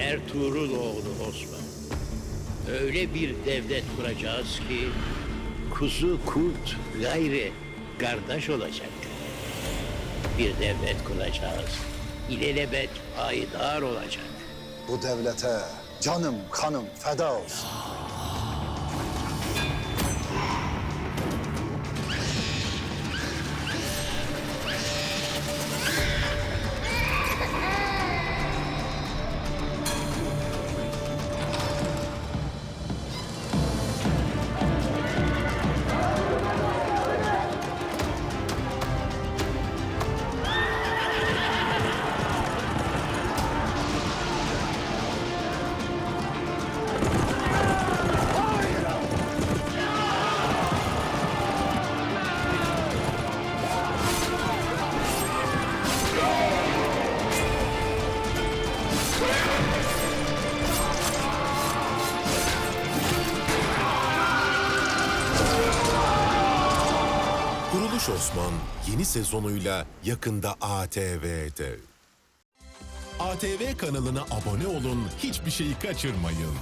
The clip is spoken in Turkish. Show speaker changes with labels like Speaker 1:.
Speaker 1: Ertuğrul oğlu Osman. Öyle bir devlet kuracağız ki kuzu kurt gayri kardeş olacak. Bir devlet kuracağız. İlelebet payidar olacak.
Speaker 2: Bu devlete canım kanım feda olsun.
Speaker 3: Kuruluş Osman yeni sezonuyla yakında ATV'de. ATV kanalına abone olun, hiçbir şeyi kaçırmayın.